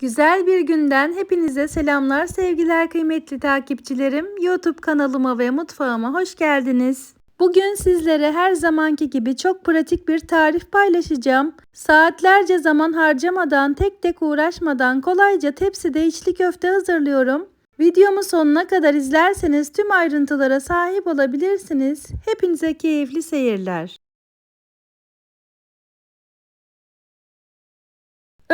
Güzel bir günden hepinize selamlar sevgiler kıymetli takipçilerim. YouTube kanalıma ve mutfağıma hoş geldiniz. Bugün sizlere her zamanki gibi çok pratik bir tarif paylaşacağım. Saatlerce zaman harcamadan, tek tek uğraşmadan kolayca tepside içli köfte hazırlıyorum. Videomu sonuna kadar izlerseniz tüm ayrıntılara sahip olabilirsiniz. Hepinize keyifli seyirler.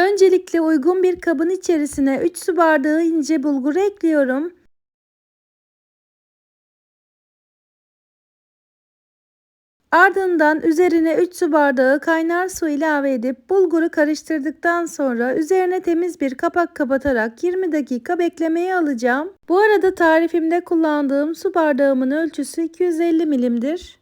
Öncelikle uygun bir kabın içerisine 3 su bardağı ince bulgur ekliyorum. Ardından üzerine 3 su bardağı kaynar su ilave edip bulguru karıştırdıktan sonra üzerine temiz bir kapak kapatarak 20 dakika beklemeye alacağım. Bu arada tarifimde kullandığım su bardağımın ölçüsü 250 milimdir.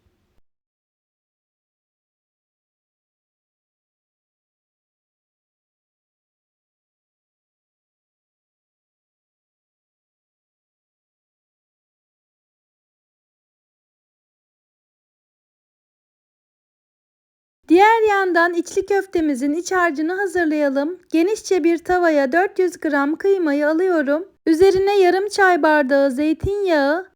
Diğer yandan içli köftemizin iç harcını hazırlayalım. Genişçe bir tavaya 400 gram kıymayı alıyorum. Üzerine yarım çay bardağı zeytinyağı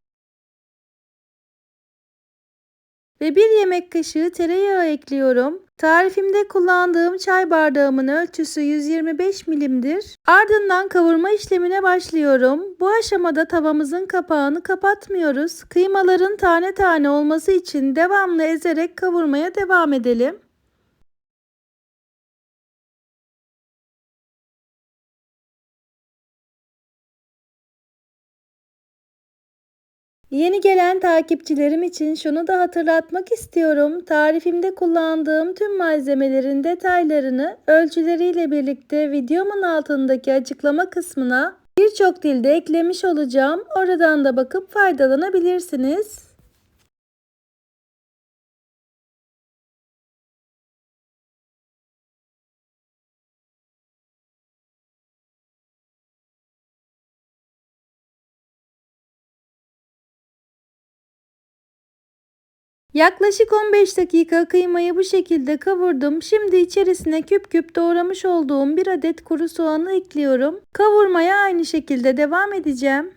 ve bir yemek kaşığı tereyağı ekliyorum. Tarifimde kullandığım çay bardağımın ölçüsü 125 milimdir. Ardından kavurma işlemine başlıyorum. Bu aşamada tavamızın kapağını kapatmıyoruz. Kıymaların tane tane olması için devamlı ezerek kavurmaya devam edelim. Yeni gelen takipçilerim için şunu da hatırlatmak istiyorum. Tarifimde kullandığım tüm malzemelerin detaylarını ölçüleriyle birlikte videomun altındaki açıklama kısmına birçok dilde eklemiş olacağım. Oradan da bakıp faydalanabilirsiniz. Yaklaşık 15 dakika kıymayı bu şekilde kavurdum. Şimdi içerisine küp küp doğramış olduğum bir adet kuru soğanı ekliyorum. Kavurmaya aynı şekilde devam edeceğim.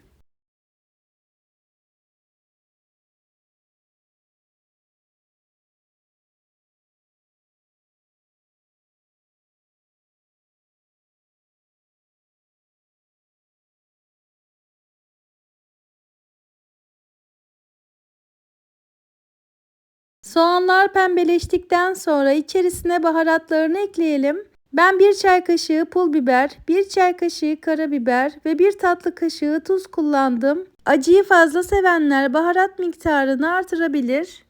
Soğanlar pembeleştikten sonra içerisine baharatlarını ekleyelim. Ben bir çay kaşığı pul biber, bir çay kaşığı karabiber ve bir tatlı kaşığı tuz kullandım. Acıyı fazla sevenler baharat miktarını artırabilir.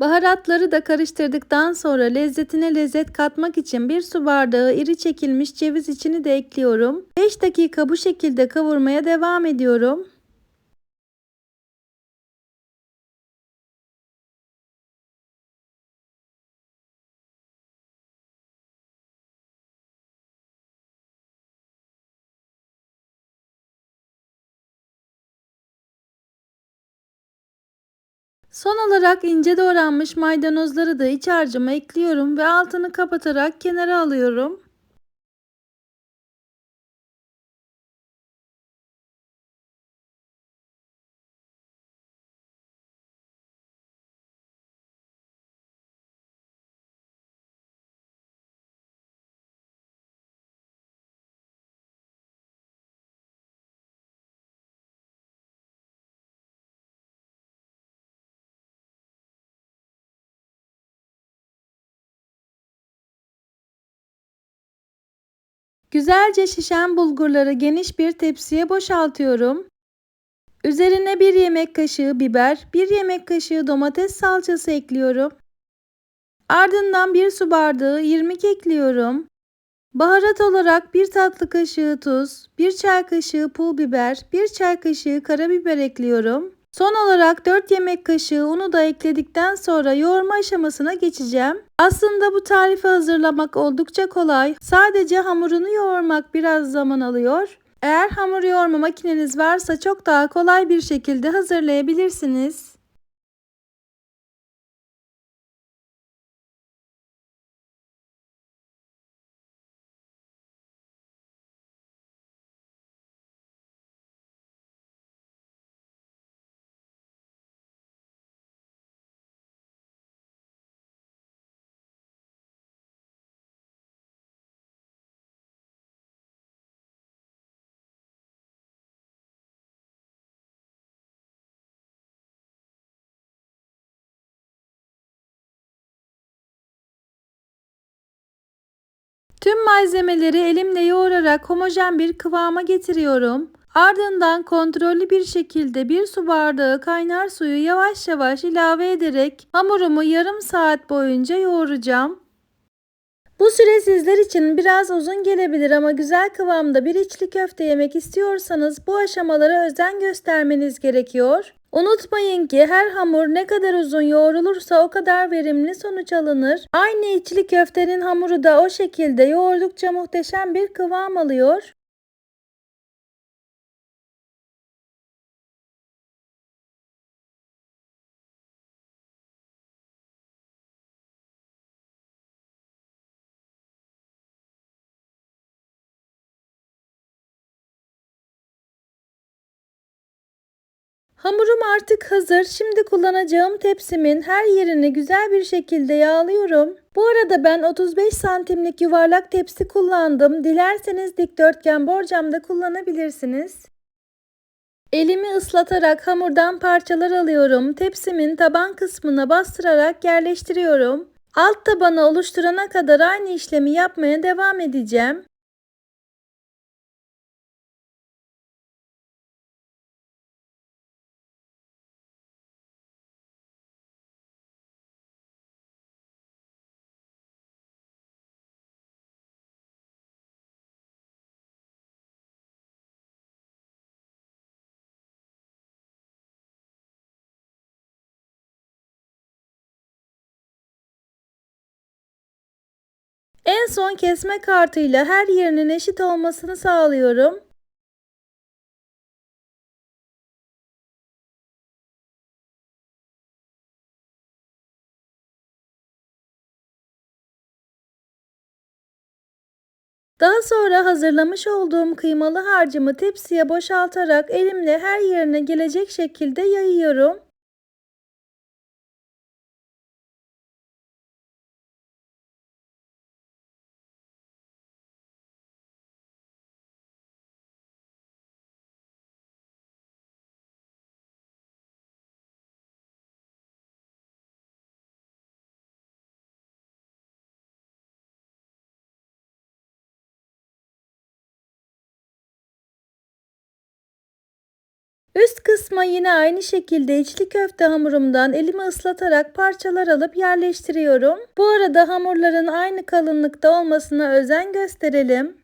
Baharatları da karıştırdıktan sonra lezzetine lezzet katmak için bir su bardağı iri çekilmiş ceviz içini de ekliyorum. 5 dakika bu şekilde kavurmaya devam ediyorum. Son olarak ince doğranmış maydanozları da iç harcıma ekliyorum ve altını kapatarak kenara alıyorum. Güzelce şişen bulgurları geniş bir tepsiye boşaltıyorum. Üzerine bir yemek kaşığı biber, bir yemek kaşığı domates salçası ekliyorum. Ardından bir su bardağı irmik ekliyorum. Baharat olarak bir tatlı kaşığı tuz, bir çay kaşığı pul biber, bir çay kaşığı karabiber ekliyorum. Son olarak 4 yemek kaşığı unu da ekledikten sonra yoğurma aşamasına geçeceğim. Aslında bu tarifi hazırlamak oldukça kolay. Sadece hamurunu yoğurmak biraz zaman alıyor. Eğer hamur yoğurma makineniz varsa çok daha kolay bir şekilde hazırlayabilirsiniz. Tüm malzemeleri elimle yoğurarak homojen bir kıvama getiriyorum. Ardından kontrollü bir şekilde bir su bardağı kaynar suyu yavaş yavaş ilave ederek hamurumu yarım saat boyunca yoğuracağım. Bu süre sizler için biraz uzun gelebilir ama güzel kıvamda bir içli köfte yemek istiyorsanız bu aşamalara özen göstermeniz gerekiyor. Unutmayın ki her hamur ne kadar uzun yoğrulursa o kadar verimli sonuç alınır. Aynı içli köftenin hamuru da o şekilde yoğurdukça muhteşem bir kıvam alıyor. Hamurum artık hazır. Şimdi kullanacağım tepsimin her yerini güzel bir şekilde yağlıyorum. Bu arada ben 35 santimlik yuvarlak tepsi kullandım. Dilerseniz dikdörtgen borcam da kullanabilirsiniz. Elimi ıslatarak hamurdan parçalar alıyorum. Tepsimin taban kısmına bastırarak yerleştiriyorum. Alt tabanı oluşturana kadar aynı işlemi yapmaya devam edeceğim. En son kesme kartıyla her yerinin eşit olmasını sağlıyorum. Daha sonra hazırlamış olduğum kıymalı harcımı tepsiye boşaltarak elimle her yerine gelecek şekilde yayıyorum. Üst kısma yine aynı şekilde içli köfte hamurumdan elimi ıslatarak parçalar alıp yerleştiriyorum. Bu arada hamurların aynı kalınlıkta olmasına özen gösterelim.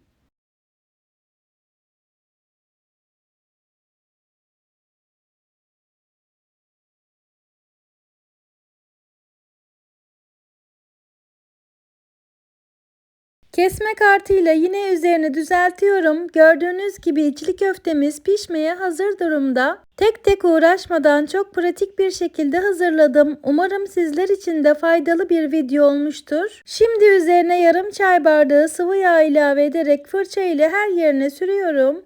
Kesme kartıyla yine üzerine düzeltiyorum. Gördüğünüz gibi içli köftemiz pişmeye hazır durumda. Tek tek uğraşmadan çok pratik bir şekilde hazırladım. Umarım sizler için de faydalı bir video olmuştur. Şimdi üzerine yarım çay bardağı sıvı yağ ilave ederek fırça ile her yerine sürüyorum.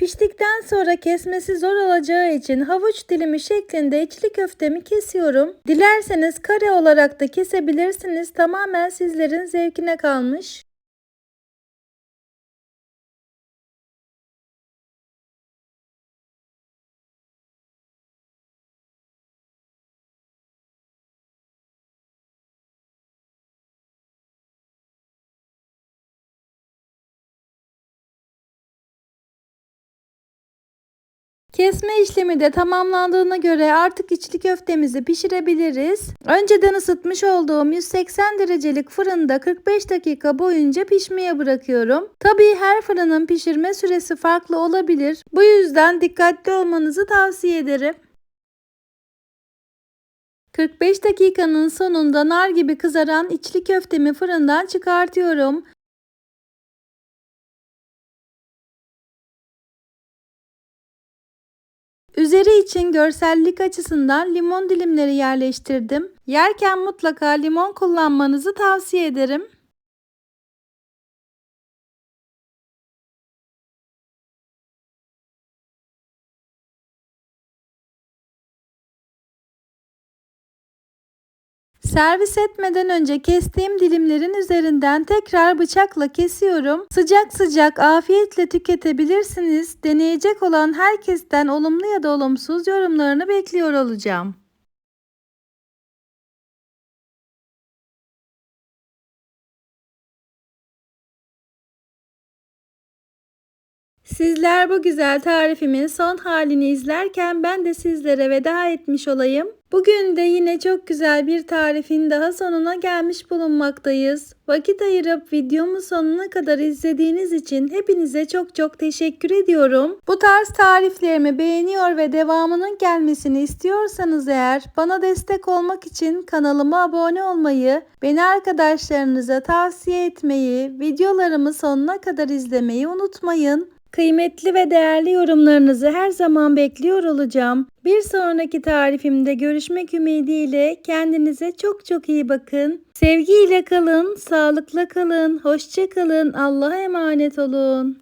Piştikten sonra kesmesi zor olacağı için havuç dilimi şeklinde içli köftemi kesiyorum. Dilerseniz kare olarak da kesebilirsiniz. Tamamen sizlerin zevkine kalmış. Kesme işlemi de tamamlandığına göre artık içli köftemizi pişirebiliriz. Önceden ısıtmış olduğum 180 derecelik fırında 45 dakika boyunca pişmeye bırakıyorum. Tabii her fırının pişirme süresi farklı olabilir. Bu yüzden dikkatli olmanızı tavsiye ederim. 45 dakikanın sonunda nar gibi kızaran içli köftemi fırından çıkartıyorum. Üzeri için görsellik açısından limon dilimleri yerleştirdim. Yerken mutlaka limon kullanmanızı tavsiye ederim. Servis etmeden önce kestiğim dilimlerin üzerinden tekrar bıçakla kesiyorum. Sıcak sıcak afiyetle tüketebilirsiniz. Deneyecek olan herkesten olumlu ya da olumsuz yorumlarını bekliyor olacağım. Sizler bu güzel tarifimin son halini izlerken ben de sizlere veda etmiş olayım. Bugün de yine çok güzel bir tarifin daha sonuna gelmiş bulunmaktayız. Vakit ayırıp videomu sonuna kadar izlediğiniz için hepinize çok çok teşekkür ediyorum. Bu tarz tariflerimi beğeniyor ve devamının gelmesini istiyorsanız eğer bana destek olmak için kanalıma abone olmayı, beni arkadaşlarınıza tavsiye etmeyi, videolarımı sonuna kadar izlemeyi unutmayın. Kıymetli ve değerli yorumlarınızı her zaman bekliyor olacağım. Bir sonraki tarifimde görüşmek ümidiyle kendinize çok çok iyi bakın. Sevgiyle kalın, sağlıkla kalın, hoşça kalın, Allah'a emanet olun.